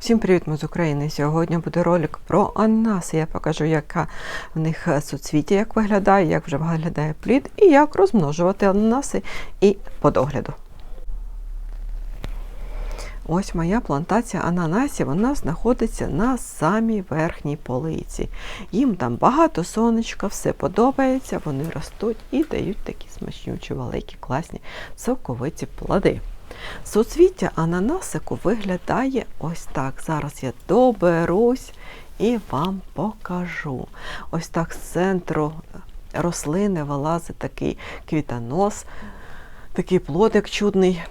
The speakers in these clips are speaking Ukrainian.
Всім привіт, ми з України. Сьогодні буде ролик про ананаси. Я покажу, яка в них е, суцвіття, як виглядає, як вже виглядає плід і як розмножувати ананаси і по догляду. Ось моя плантація ананасів, вона знаходиться на самій верхній полиці. Їм там багато сонечка, все подобається, вони ростуть і дають такі смачнючі, великі, класні соковиті плоди. Суцвіття ананасику виглядає ось так. Зараз я доберусь і вам покажу. Ось так з центру рослини вилазить такий квітонос, такий плодик чудний.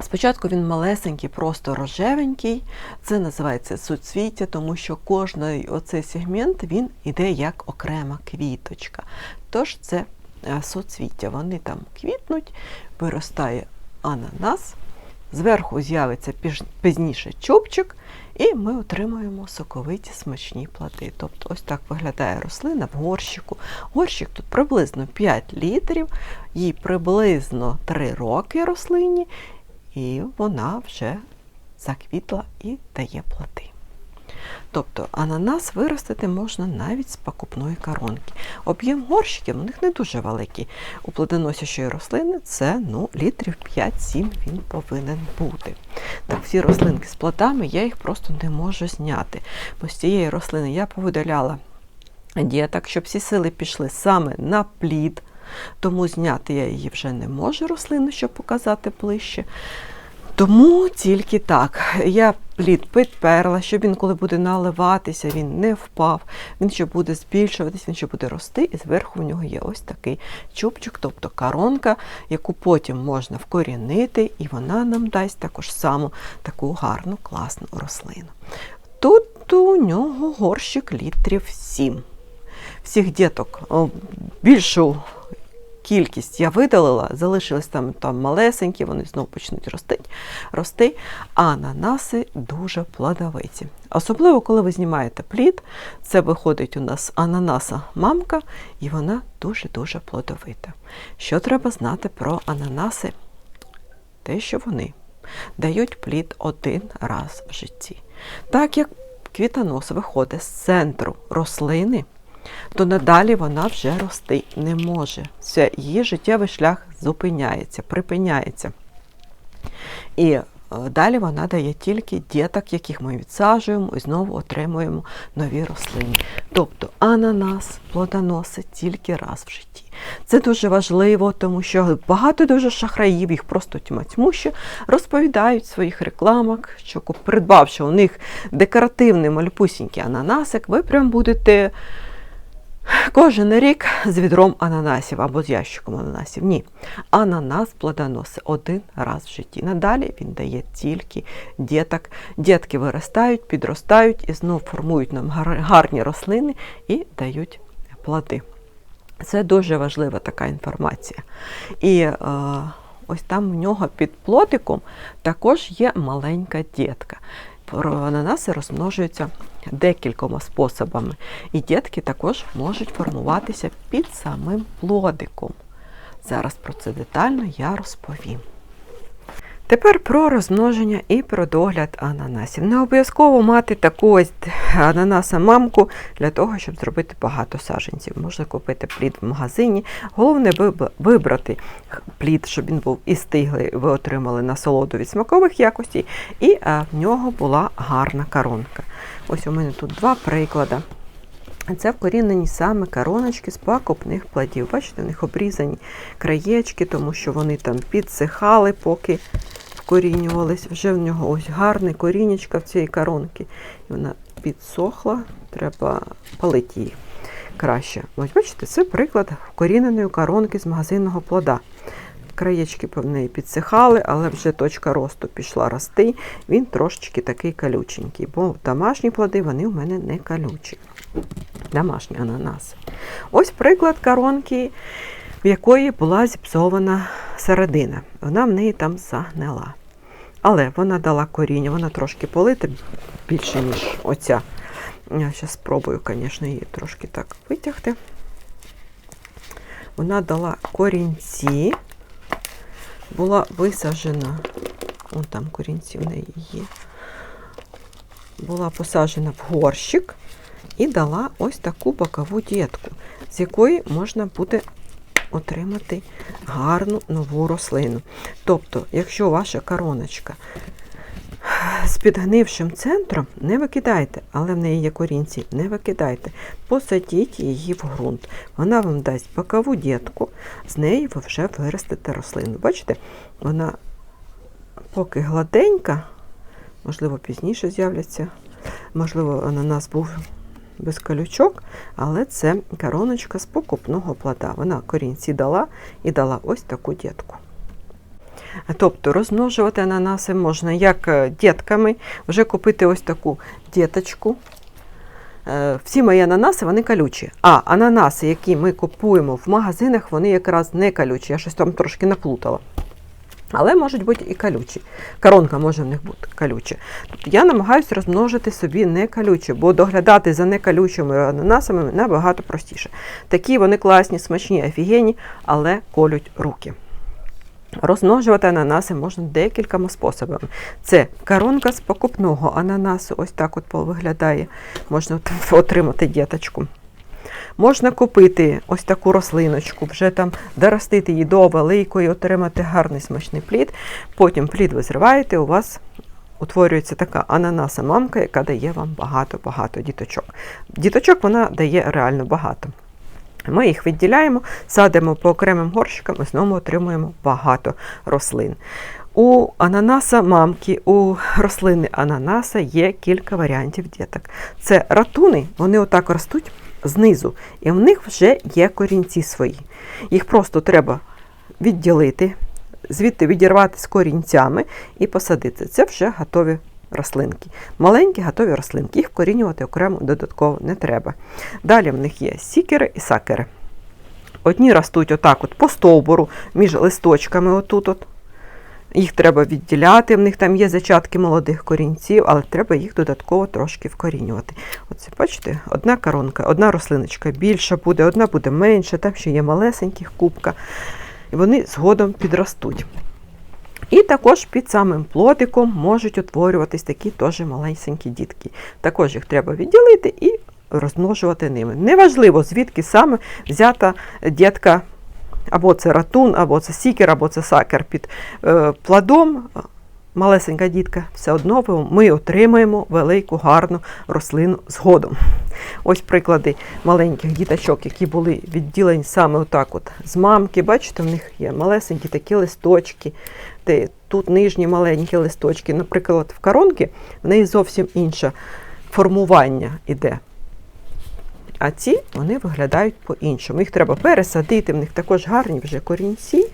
Спочатку він малесенький, просто рожевенький. Це називається суцвіття, тому що кожний оцей сегмент він іде як окрема квіточка. Тож це е, суцвіття. Вони там квітнуть, виростає ананас, зверху з'явиться пізніше чубчик, і ми отримаємо соковиті смачні плоди. Тобто ось так виглядає рослина в горщику. Горщик тут приблизно 5 літрів, їй приблизно 3 роки рослині, і вона вже заквітла і дає плоди. Тобто ананас виростити можна навіть з покупної коронки. Об'єм горщиків у них не дуже великий. У плодоносячої рослини це ну, літрів 5-7 він повинен бути. Так, всі рослинки з плодами я їх просто не можу зняти. Бо з цієї рослини я повидаляла діток, щоб всі сили пішли саме на плід. Тому зняти я її вже не можу рослину, щоб показати ближче. Тому тільки так. Я плід підперла, щоб він, коли буде наливатися, він не впав, він ще буде збільшуватись, він ще буде рости, і зверху в нього є ось такий чубчик, тобто коронка, яку потім можна вкорінити, і вона нам дасть також саму таку гарну, класну рослину. Тут у нього горщик літрів 7. Всіх діток більшу кількість я видалила, залишились там, там малесенькі, вони знову почнуть рости, рости, ананаси дуже плодовиті. Особливо, коли ви знімаєте плід, це виходить у нас ананаса мамка, і вона дуже-дуже плодовита. Що треба знати про ананаси? Те, що вони дають плід один раз в житті. Так як квітонос виходить з центру рослини, то надалі вона вже рости не може. Все, її життєвий шлях зупиняється, припиняється. І е, далі вона дає тільки діток, яких ми відсаджуємо і знову отримуємо нові рослини. Тобто ананас плодоносить тільки раз в житті. Це дуже важливо, тому що багато дуже шахраїв, їх просто тьма тьмуща, розповідають в своїх рекламах, що придбавши у них декоративний мальпусінький ананасик, ви прям будете. Кожен рік з відром ананасів або з ящиком ананасів. Ні. Ананас плодоносить один раз в житті. Надалі він дає тільки діток. Дітки виростають, підростають і знову формують нам гарні рослини і дають плоди. Це дуже важлива така інформація. І е, ось там в нього під плодиком також є маленька дітка. Ананаси розмножуються декількома способами. І дітки також можуть формуватися під самим плодиком. Зараз про це детально я розповім. Тепер про розмноження і про догляд ананасів. Не обов'язково мати таку ось ананаса-мамку для того, щоб зробити багато саджанців. Можна купити плід в магазині. Головне вибрати плід, щоб він був і стиглий, ви отримали насолоду від смакових якостей, і е, в нього була гарна коронка. Ось у мене тут два приклади. Це вкорінені саме короночки з покупних плодів. Бачите, в них обрізані краєчки, тому що вони там підсихали, поки вкорінювались. Вже в нього ось гарне корінечка в цієї коронки. І вона підсохла, треба палити її краще. Ось бачите, це приклад вкоріненої коронки з магазинного плода. Краєчки в неї підсихали, але вже точка росту пішла рости. Він трошечки такий колюченький, бо домашні плоди вони у мене не колючі. Домашні ананаси. Ось приклад коронки, в якої була зіпсована середина. Вона в неї там загнила. Але вона дала коріння, вона трошки полита більше, ніж оця. Я зараз спробую, звісно, її трошки так витягти. Вона дала корінці, була висаджена, вон там корінці в неї є. була посаджена в горщик і дала ось таку бокову дітку, з якої можна буде отримати гарну нову рослину. Тобто, якщо ваша короночка з підгнившим центром, не викидайте, але в неї є корінці, не викидайте. Посадіть її в ґрунт. Вона вам дасть бокову дітку, з неї ви вже виростете рослину. Бачите, вона поки гладенька, можливо, пізніше з'являться, можливо, ананас був без колючок, але це короночка з покупного плода. Вона корінці дала і дала ось таку дітку. Тобто розмножувати ананаси можна як е, дітками, вже купити ось таку діточку. Е, Всі мої ананаси вони колючі. А ананаси, які ми купуємо в магазинах, вони якраз не колючі. Я щось там трошки наплутала. Але можуть бути і колючі. Коронка може в них бути колюча. Тобто я намагаюся розмножити собі не бо доглядати за неколючими ананасами набагато простіше. Такі вони класні, смачні, офігенні, але колють руки. Розмножувати ананаси можна декількома способами. Це коронка з покупного ананасу, ось так от виглядає. Можна отримати діточку. Можна купити ось таку рослиночку, вже там доростити її до великої, отримати гарний смачний плід. Потім плід ви зриваєте, у вас утворюється така ананаса-мамка, яка дає вам багато-багато діточок. Діточок вона дає реально багато. Ми їх відділяємо, садимо по окремим горщикам і знову отримуємо багато рослин. У ананаса мамки, у рослини ананаса є кілька варіантів діток. Це ратуни, вони отак ростуть знизу, і в них вже є корінці свої. Їх просто треба відділити, звідти відірвати з корінцями і посадити. Це вже готові рослинки. Маленькі готові рослинки, їх вкорінювати окремо додатково не треба. Далі в них є сікери і сакери. Одні ростуть отак от по стовбуру між листочками. отут от. Їх треба відділяти, в них там є зачатки молодих корінців, але треба їх додатково трошки вкорінювати. Оце, бачите, одна коронка, одна рослиночка більша буде, одна буде менша, там ще є малесеньких кубка. І вони згодом підростуть. І також під самим плотиком можуть утворюватись такі теж малесенькі дітки. Також їх треба відділити і розмножувати ними. Неважливо, звідки саме взята дітка, або це ратун, або це сікер, або це сакер під е, плодом. Малесенька дітка, все одно ми отримаємо велику гарну рослину згодом. Ось приклади маленьких діточок, які були відділені саме отак от з мамки. Бачите, в них є малесенькі такі листочки, де тут нижні маленькі листочки. Наприклад, в коронки в неї зовсім інше формування іде. А ці вони виглядають по-іншому. Їх треба пересадити, в них також гарні вже корінці.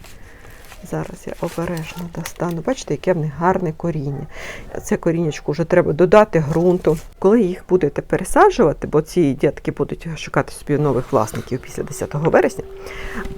Зараз я обережно достану. Бачите, яке в них гарне коріння. Це корінечко вже треба додати ґрунту. Коли їх будете пересаджувати, бо ці дітки будуть шукати собі нових власників після 10 вересня,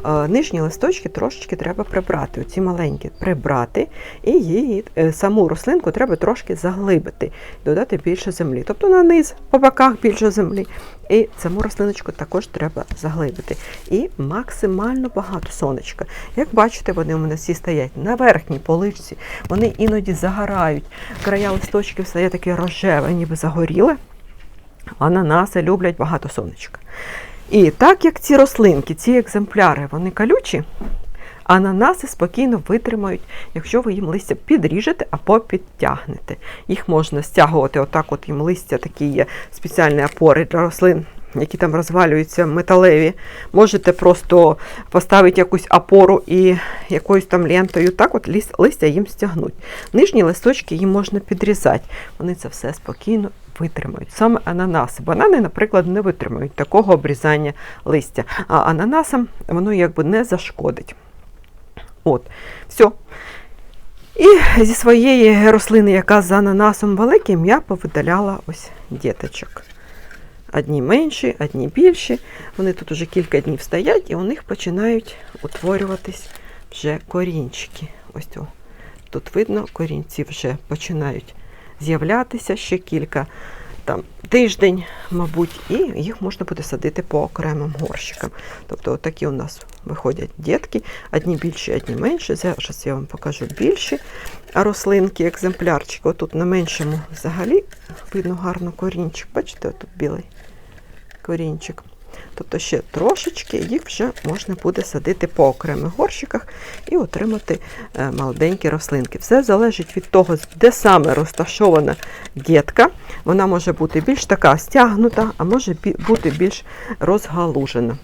е, нижні листочки трошечки треба прибрати. Оці маленькі прибрати, і її е, саму рослинку треба трошки заглибити, додати більше землі. Тобто на низ, по боках більше землі. І саму рослиночку також треба заглибити. І максимально багато сонечка. Як бачите, вони у мене всі стоять на верхній поличці, вони іноді загорають. Края листочків стає таке рожеве, ніби загоріле. Ананаси люблять багато сонечка. І так як ці рослинки, ці екземпляри, вони колючі, ананаси спокійно витримають, якщо ви їм листя підріжете або підтягнете. Їх можна стягувати, отак от їм листя, такі є спеціальні опори для рослин. Які там розвалюються металеві, можете просто поставити якусь опору і якоюсь там лентою, так от листя їм стягнуть. Нижні листочки їм можна підрізати. Вони це все спокійно витримають. Саме ананаси. Банани, наприклад, не витримають такого обрізання листя. А ананасам воно якби не зашкодить. От, все. І зі своєї рослини, яка з ананасом великим, я повидаляла ось діточок. Одні менші, одні більші. Вони тут уже кілька днів стоять, і у них починають утворюватись вже корінчики. Ось о. Тут видно, корінці вже починають з'являтися ще кілька там тиждень, мабуть, і їх можна буде садити по окремим горщикам. Тобто, отакі у нас виходять дітки, одні більші, одні менші. Зараз я вам покажу більші рослинки, екземплярчик. Отут на меншому взагалі видно гарно корінчик. Бачите, отут білий корінчик. Тобто ще трошечки їх вже можна буде садити по окремих горщиках і отримати е, молоденькі рослинки. Все залежить від того, де саме розташована дітка. Вона може бути більш така стягнута, а може бути більш розгалужена.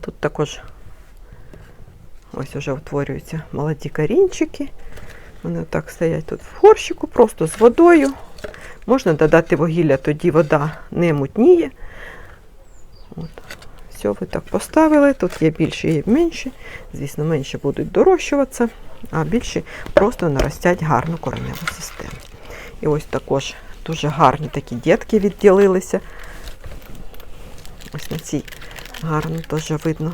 Тут також ось вже утворюються молоді корінчики. Вони так стоять тут в горщику, просто з водою. Можна додати вугілля, тоді вода не мутніє. От. Все, ви так поставили. Тут є більші і менші. Звісно, менші будуть дорощуватися, а більші просто наростять гарну кореневу систему. І ось також дуже гарні такі дітки відділилися. Ось на цій гарно теж видно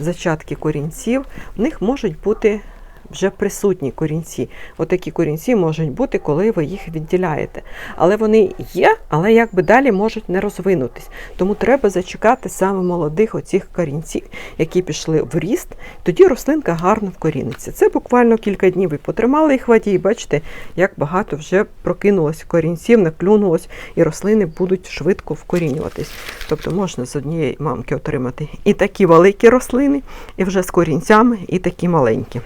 зачатки корінців. В них можуть бути вже присутні корінці. Отакі корінці можуть бути, коли ви їх відділяєте. Але вони є, але якби далі можуть не розвинутись. Тому треба зачекати саме молодих оцих корінців, які пішли в ріст. Тоді рослинка гарно вкоріниться. Це буквально кілька днів ви потримали їх в воді, і бачите, як багато вже прокинулось корінців, наклюнулось, і рослини будуть швидко вкорінюватись. Тобто можна з однієї мамки отримати і такі великі рослини, і вже з корінцями, і такі маленькі.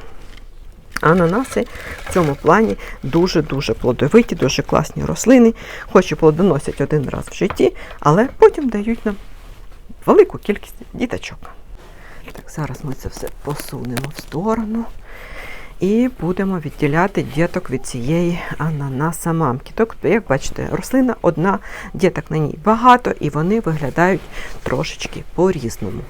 Ананаси в цьому плані дуже-дуже плодовиті, дуже класні рослини, хоч і плодоносять один раз в житті, але потім дають нам велику кількість діточок. Так, зараз ми це все посунемо в сторону і будемо відділяти діток від цієї ананаса мамки. Тобто, як бачите, рослина одна, діток на ній багато, і вони виглядають трошечки по-різному.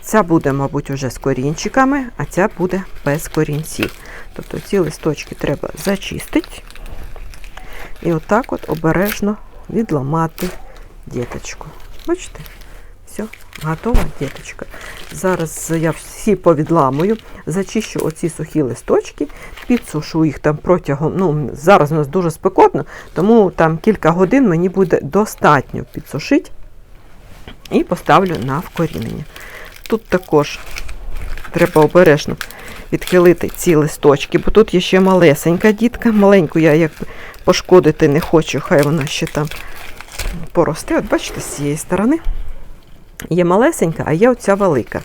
Ця буде, мабуть, уже з корінчиками, а ця буде без корінців. Тобто ці листочки треба зачистити і отак от обережно відламати діточку. Бачите? Все, готова діточка. Зараз я всі повідламую, зачищу оці сухі листочки, підсушу їх там протягом. Ну, зараз у нас дуже спекотно, тому там кілька годин мені буде достатньо підсушити і поставлю на вкорінення. Тут також треба обережно відхилити ці листочки, бо тут є ще малесенька дітка. Маленьку я якби пошкодити не хочу, хай вона ще там поросте. От бачите, з цієї сторони є малесенька, а є оця велика.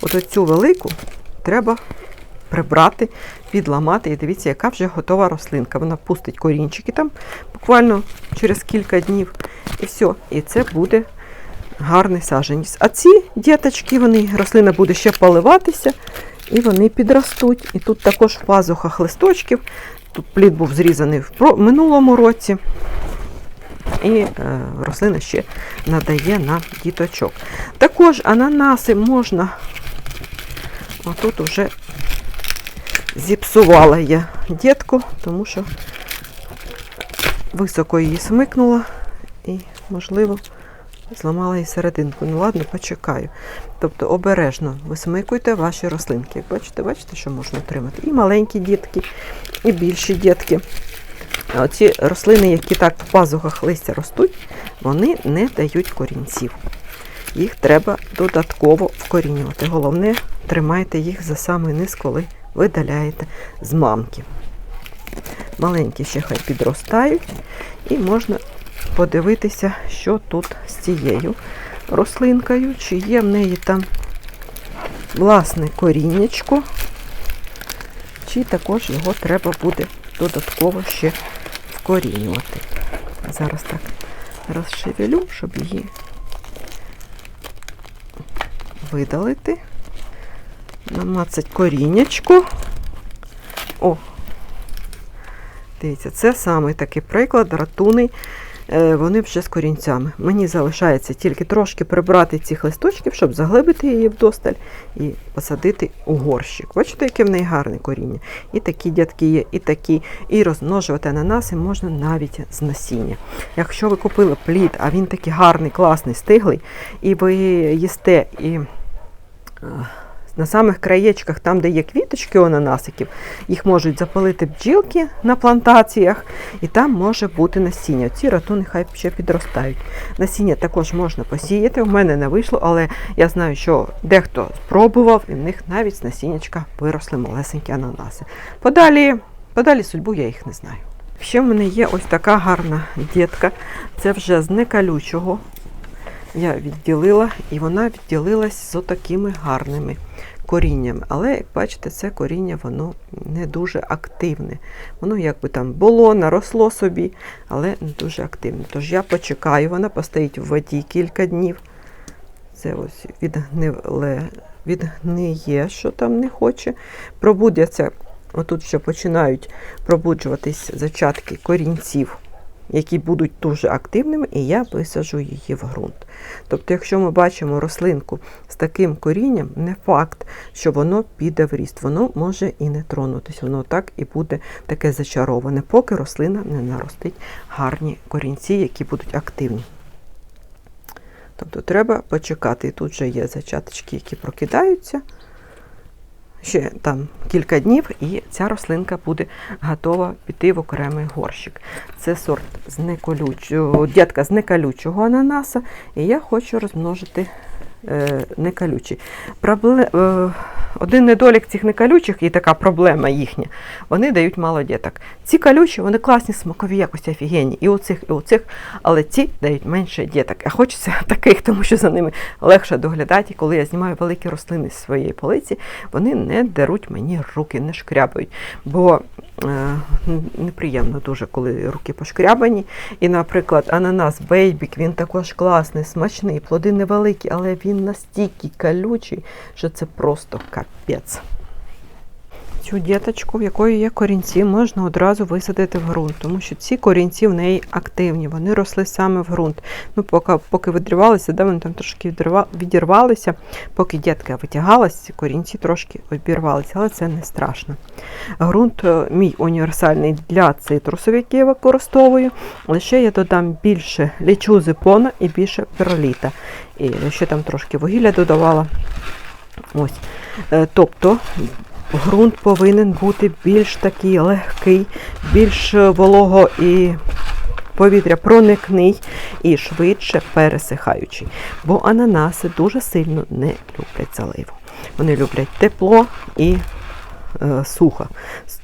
От оцю велику треба прибрати, відламати. І дивіться, яка вже готова рослинка. Вона пустить корінчики там буквально через кілька днів. І все. І це буде гарний саджанець. А ці діточки, вони, рослина буде ще поливатися, і вони підростуть. І тут також в пазухах листочків. Тут плід був зрізаний в минулому році. І е, рослина ще надає на діточок. Також ананаси можна. Отут уже зіпсувала я дітку, тому що високо її смикнула і, можливо, зламала її серединку. Ну ладно, почекаю. Тобто обережно висмикуйте ваші рослинки. Як бачите, бачите, що можна отримати? І маленькі дітки, і більші дітки. Оці рослини, які так в пазухах листя ростуть, вони не дають корінців. Їх треба додатково вкорінювати. Головне, тримайте їх за самий низ, коли видаляєте з мамки. Маленькі ще хай підростають, і можна подивитися, що тут з цією рослинкою, чи є в неї там власне коріннячко, чи також його треба буде додатково ще вкорінювати. Зараз так розшевелю, щоб її видалити. Намацать коріннячко. О, дивіться, це саме такий приклад, ратуни. Е, Вони вже з корінцями. Мені залишається тільки трошки прибрати цих листочків, щоб заглибити її вдосталь і посадити у горщик. Бачите, яке в неї гарне коріння. І такі дядки є, і такі. І розмножувати ананаси можна навіть з насіння. Якщо ви купили плід, а він такий гарний, класний, стиглий, і ви їсте і е, на самих краєчках, там, де є квіточки ананасиків, їх можуть запалити бджілки на плантаціях, і там може бути насіння. Ці ратуни хай ще підростають. Насіння також можна посіяти. У мене не вийшло, але я знаю, що дехто спробував, і в них навіть з насіннячка виросли малесенькі ананаси. Подалі, подалі судьбу я їх не знаю. Ще в мене є ось така гарна дітка. Це вже з некалючого. Я відділила, і вона відділилась з отакими гарними коріннями. Але, як бачите, це коріння воно не дуже активне. Воно якби там було, наросло собі, але не дуже активне. Тож я почекаю, вона постоїть в воді кілька днів. Це ось відгниле, відгниє, що там не хоче. Пробудяться, отут ще починають пробуджуватись зачатки корінців, які будуть дуже активними, і я висаджу її в ґрунт. Тобто, якщо ми бачимо рослинку з таким корінням, не факт, що воно піде в ріст. Воно може і не тронутися, воно так і буде таке зачароване, поки рослина не наростить гарні корінці, які будуть активні. Тобто треба почекати. І тут вже є зачаточки, які прокидаються. Ще там кілька днів, і ця рослинка буде готова піти в окремий горщик. Це сорт з неколючого, дятка з некалючого ананаса, і я хочу розмножити е, некалючий. Пробле, е, один недолік цих некалючих і така проблема їхня, вони дають мало діток. Ці калючі, вони класні, смакові якості офігенні. І у цих, і у цих, але ці дають менше діток. А хочеться таких, тому що за ними легше доглядати. І коли я знімаю великі рослини з своєї полиці, вони не деруть мені руки, не шкрябають. Бо неприємно дуже, коли руки пошкрябані. І, наприклад, ананас бейбік, він також класний, смачний, плоди невеликі, але він настільки колючий, що це просто капець. Цю діточку, в якої є корінці, можна одразу висадити в ґрунт, тому що ці корінці в неї активні, вони росли саме в ґрунт. Ну, Поки поки відривалися, де вони там трошки відірвалися, поки дітка витягалася, ці корінці трошки обірвалися, але це не страшно. Ґрунт мій універсальний для цитрусів, який я використовую. Лише я додам більше лічузи пона і більше перліта. І ще там трошки вугілля додавала. Ось. Тобто ґрунт повинен бути більш такий легкий, більш волого і повітря проникний і швидше пересихаючий. Бо ананаси дуже сильно не люблять заливу. Вони люблять тепло і е, сухо.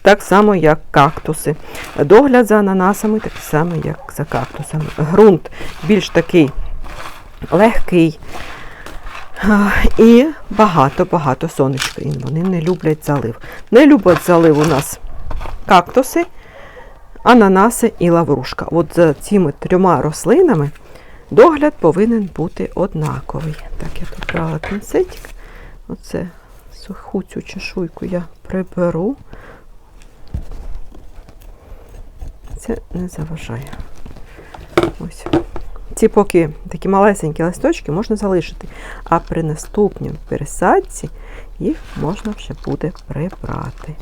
Так само, як кактуси. Догляд за ананасами так само, як за кактусами. Ґрунт більш такий легкий. І багато-багато сонечка. І вони не люблять залив. Не люблять залив у нас кактуси, ананаси і лаврушка. От за цими трьома рослинами догляд повинен бути однаковий. Так, я тут брала пінцетик. Оце суху цю чешуйку я приберу. Це не заважає. Ось. Ці поки такі малесенькі листочки можна залишити, а при наступній пересадці їх можна вже буде прибрати.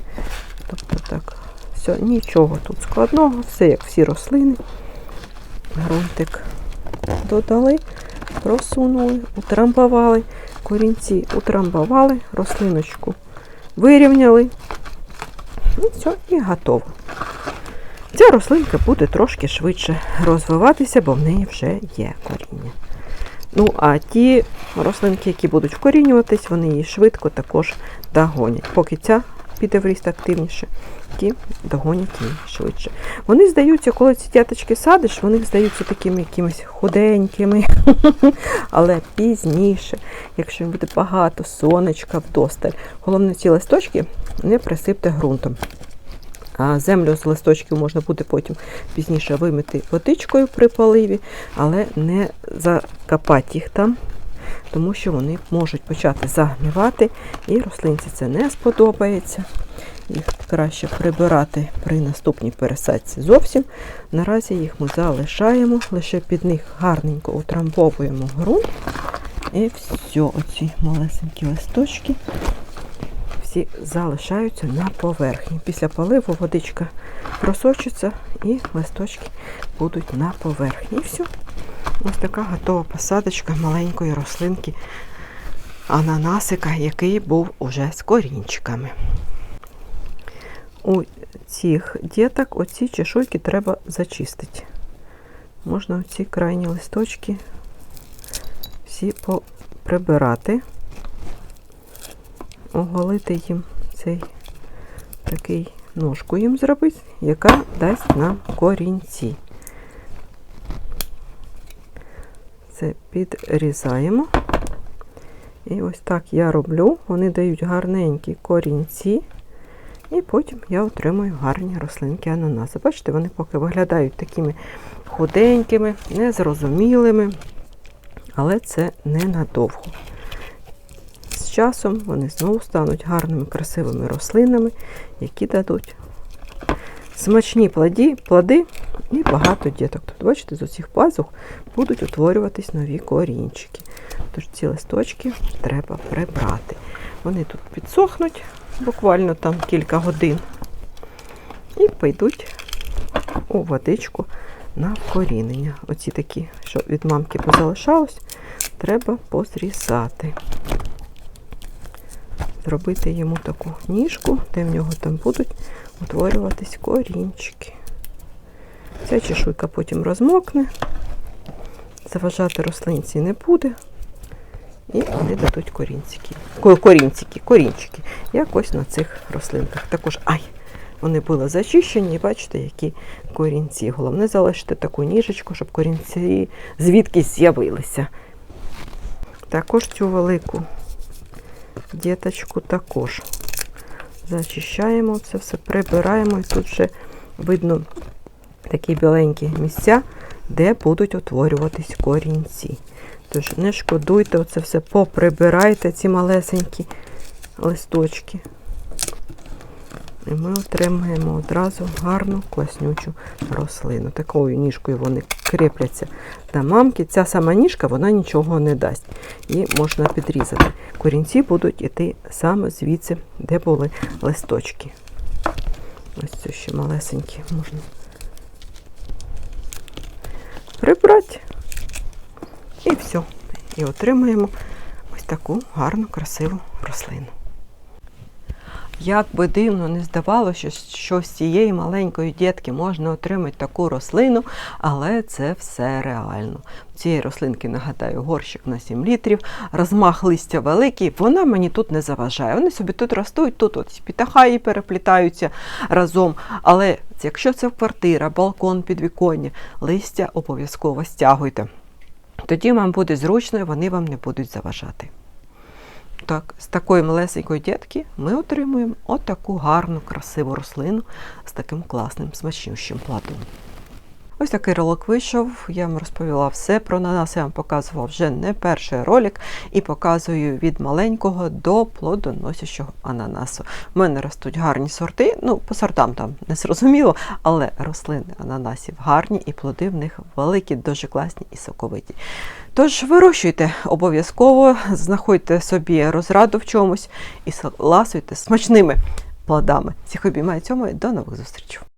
Тобто так, все, нічого тут складного, все як всі рослини. Грунтик додали, просунули, утрамбували, корінці утрамбували, рослиночку вирівняли. І все, і готово. Ця рослинка буде трошки швидше розвиватися, бо в неї вже є коріння. Ну, а ті рослинки, які будуть вкорінюватись, вони її швидко також догонять. Поки ця піде в ріст активніше, ті догонять її швидше. Вони здаються, коли ці дяточки садиш, вони здаються такими якимись худенькими, але пізніше, якщо буде багато сонечка вдосталь, головне ці листочки не присипте ґрунтом. Землю з листочків можна буде потім пізніше вимити водичкою при поливі, але не закопати їх там, тому що вони можуть почати загнивати, і рослинці це не сподобається. Їх краще прибирати при наступній пересадці зовсім. Наразі їх ми залишаємо, лише під них гарненько утрамбовуємо ґрунт. І все, оці малесенькі листочки всі залишаються на поверхні. Після поливу водичка просочиться і листочки будуть на поверхні. І все. Ось така готова посадочка маленької рослинки ананасика, який був уже з корінчиками. У цих діток оці чешуйки треба зачистити. Можна ці крайні листочки всі прибирати, оголити їм цей такий ножку їм зробити, яка дасть нам корінці. Це підрізаємо. І ось так я роблю. Вони дають гарненькі корінці. І потім я отримую гарні рослинки ананаси. Бачите, вони поки виглядають такими худенькими, незрозумілими, але це ненадовго. З часом вони знову стануть гарними, красивими рослинами, які дадуть смачні плоді, плоди і багато діток. Тут, бачите, з усіх пазух будуть утворюватись нові корінчики. Тож ці листочки треба прибрати. Вони тут підсохнуть буквально там кілька годин і пойдуть у водичку на вкорінення. Оці такі, що від мамки позалишалось, треба позрізати. Зробити йому таку ніжку, де в нього там будуть утворюватись корінчики. Ця чешуйка потім розмокне, заважати рослинці не буде. І вони дадуть корінчики. Корінчики, корінчики. Як ось на цих рослинках. Також, ай, вони були зачищені, бачите, які корінці. Головне залишити таку ніжечку, щоб корінці звідкись з'явилися. Також цю велику діточку також зачищаємо, це все прибираємо. І тут вже видно такі біленькі місця, де будуть утворюватись корінці. Тож не шкодуйте, оце все поприбирайте, ці малесенькі листочки. І ми отримаємо одразу гарну класнючу рослину. Такою ніжкою вони кріпляться до мамки. Ця сама ніжка вона нічого не дасть. Її можна підрізати. Корінці будуть йти саме звідси, де були листочки. Ось це ще малесенькі можна прибрати. І все. І отримаємо ось таку гарну, красиву рослину. Як би дивно не здавалося, що з цієї маленької дітки можна отримати таку рослину, але це все реально. Цієї рослинки, нагадаю, горщик на 7 літрів, розмах листя великий, вона мені тут не заважає. Вони собі тут ростуть, тут от пітахаї переплітаються разом. Але якщо це квартира, балкон, підвіконня, листя обов'язково стягуйте. Тоді вам буде зручно і вони вам не будуть заважати. Так, з такої малесенької дітки ми отримуємо отаку гарну, красиву рослину з таким класним смачнющим плодом. Ось такий ролик вийшов. Я вам розповіла все про нас. Я вам показував вже не перший ролик і показую від маленького до плодоносячого ананасу. У мене ростуть гарні сорти. Ну, по сортам там не зрозуміло, але рослини ананасів гарні і плоди в них великі, дуже класні і соковиті. Тож вирощуйте обов'язково, знаходьте собі розраду в чомусь і ласуйте смачними плодами. Всіх обіймаю цьому і до нових зустрічей.